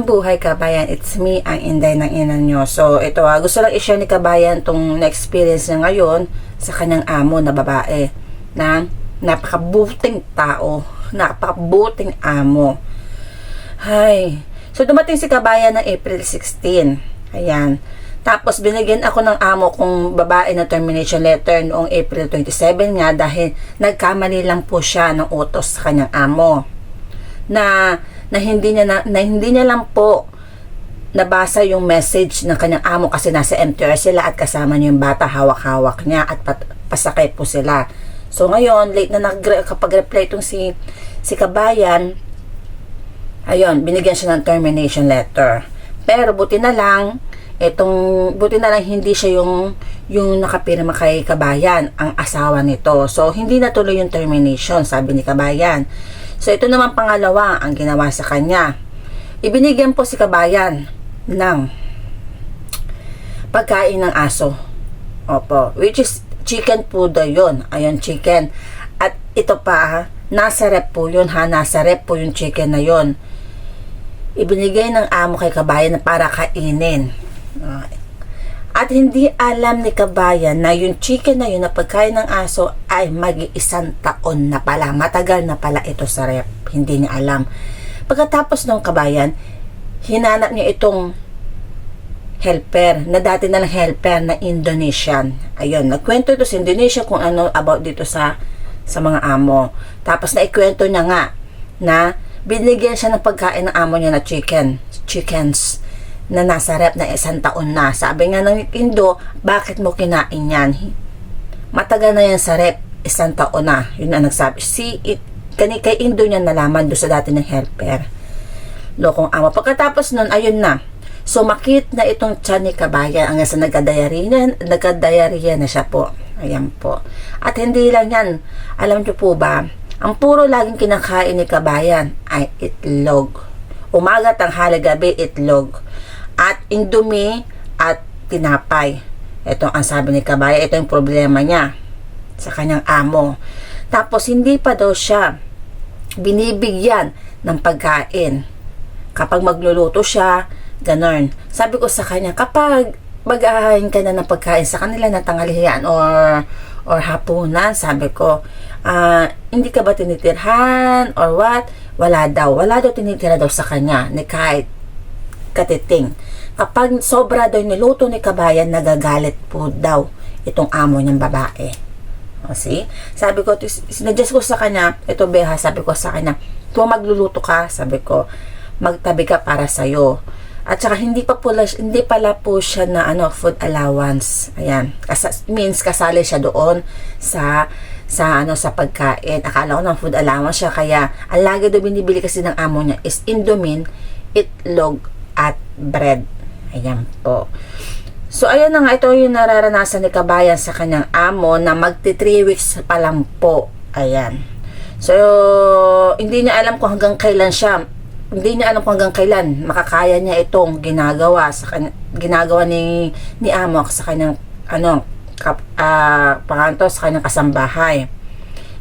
Buhay kabayan, it's me, ang inday ng ina nyo. So, ito ah, gusto lang i-share ni kabayan tong na-experience niya ngayon sa kanyang amo na babae na napakabuting tao, napakabuting amo. Hay. So, dumating si kabayan ng April 16. Ayan. Tapos, binigyan ako ng amo kong babae na termination letter noong April 27 nga dahil nagkamali lang po siya ng utos sa kanyang amo na na hindi niya na, na hindi niya lang po nabasa yung message ng kanyang amo kasi nasa MTR sila at kasama niya yung bata hawak-hawak niya at pat, pasakay po sila. So ngayon, late na nag kapag reply itong si si Kabayan, ayun, binigyan siya ng termination letter. Pero buti na lang itong buti na lang hindi siya yung yung nakapirma kay Kabayan, ang asawa nito. So hindi natuloy yung termination, sabi ni Kabayan. So ito naman pangalawa ang ginawa sa kanya. Ibinigyan po si Kabayan ng pagkain ng aso. Opo, which is chicken po daw yun. Ayun, chicken. At ito pa, nasa rep po yun ha, nasa rep po yung chicken na yun. Ibinigay ng amo kay Kabayan para kainin. Ah, At hindi alam ni Kabayan na yung chicken na yun na pagkain ng aso ay mag-iisang taon na pala. Matagal na pala ito sa rep. Hindi niya alam. Pagkatapos ng Kabayan, hinanap niya itong helper, na dati na lang helper na Indonesian. Ayun, nagkwento ito sa Indonesia kung ano about dito sa sa mga amo. Tapos naikwento niya nga na binigyan siya ng pagkain ng amo niya na chicken, chickens na nasa rep na isang taon na. Sabi nga ng Indo, bakit mo kinain yan? Matagal na yan sa rep, isang taon na. Yun ang nagsabi. Si, it, kani, kay Indo niya nalaman doon sa dati ng helper. Lokong ama. Pagkatapos nun, ayun na. Sumakit na itong tiyan ni Kabayan hanggang sa nagkadayariya, nagkadayariya na siya po. Ayan po. At hindi lang yan. Alam niyo po ba, ang puro laging kinakain ni Kabayan ay itlog. Umaga, tanghali, gabi, itlog. At indomie at tinapay. Ito ang sabi ni Kabayan. Ito yung problema niya sa kanyang amo. Tapos hindi pa daw siya binibigyan ng pagkain. Kapag magluluto siya, ganon. Sabi ko sa kanya, kapag mag-ahain ka na ng pagkain sa kanila na tanghalian or or hapunan, sabi ko, ah, hindi ka ba tinitirhan or what? Wala daw. Wala daw tinitira daw sa kanya ni kahit katiting. Kapag sobra daw niluto ni kabayan, nagagalit po daw itong amo niyang babae. O, see? Sabi ko, sinuggest ko sa kanya, ito beha, sabi ko sa kanya, kung magluluto ka, sabi ko, magtabi ka para sa'yo. At saka hindi pa pala, hindi pala po siya na ano, food allowance. Ayan. Kasa, means kasali siya doon sa sa ano sa pagkain. Akala ko ng food allowance siya kaya ang lagi daw binibili kasi ng amo niya is indomie, itlog at bread. Ayan po. So, ayan na nga, ito yung nararanasan ni Kabayan sa kanyang amo na magti 3 weeks pa lang po. Ayan. So, hindi niya alam kung hanggang kailan siya, hindi niya alam kung hanggang kailan makakaya niya itong ginagawa sa kanya, ginagawa ni ni amo sa kanyang ano, kap, ah, panganto sa kanyang kasambahay.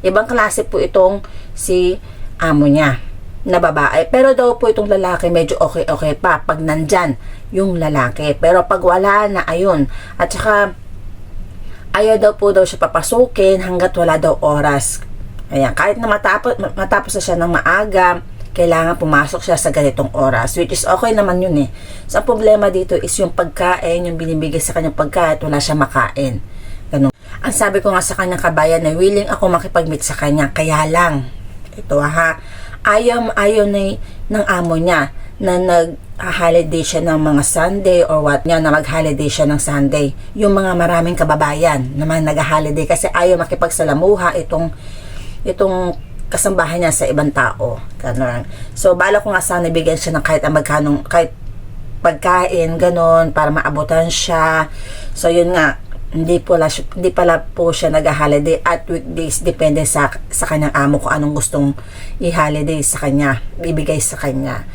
Ibang klase po itong si amo niya na babae. Pero daw po itong lalaki medyo okay-okay pa pag nandyan yung lalaki. Pero pag wala na, ayun. At saka, ayaw daw po daw siya papasukin hanggat wala daw oras. Ayan, kahit na matapos, matapos na siya ng maaga, kailangan pumasok siya sa ganitong oras. Which is okay naman yun eh. So, ang problema dito is yung pagkain, yung binibigay sa kanyang pagkain, wala siya makain. Ganun. Ang sabi ko nga sa kanyang kabayan na willing ako makipag-meet sa kanya. Kaya lang, ito ha, ayaw, ayaw na, ng amo niya na nag-holiday siya ng mga Sunday or what niya na mag-holiday siya ng Sunday. Yung mga maraming kababayan naman nag-holiday kasi ayaw makipagsalamuha itong itong kasambahan niya sa ibang tao. Ganun. So, bala ko nga sana bigyan siya ng kahit ang magkanong, kahit pagkain, ganun, para maabutan siya. So, yun nga, hindi pala, siya- hindi pala po siya nag-holiday at weekdays depende sa sa kanyang amo kung anong gustong i-holiday sa kanya, bibigay sa kanya.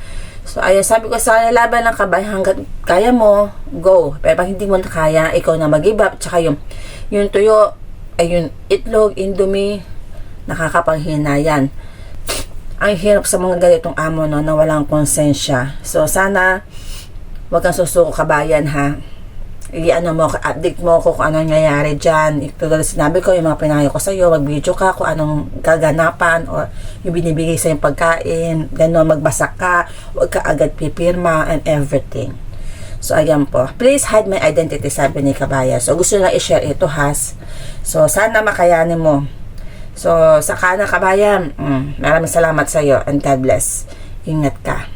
So, ayun, sabi ko sa kanya, laban lang ka ba? Hanggat kaya mo, go. Pero pag hindi mo na kaya, ikaw na mag-give up. Tsaka yung, yung tuyo, ay yung itlog, indomie, nakakapanghina yan. ang hirap sa mga ganitong amo no, na walang konsensya. So, sana wag kang susuko kabayan ha. I-ano mo, update mo ko kung anong nangyayari dyan. Tulad sinabi ko, yung mga pinayo ko sa'yo, mag-video ka kung anong gaganapan or yung binibigay sa yung pagkain, gano'n, magbasa ka, huwag ka agad pipirma and everything. So, ayan po. Please hide my identity, sabi ni Kabaya. So, gusto na i-share ito, has. So, sana makayanin mo. So, sa kana kabayan, mm, maraming salamat sa iyo and God bless. Ingat ka.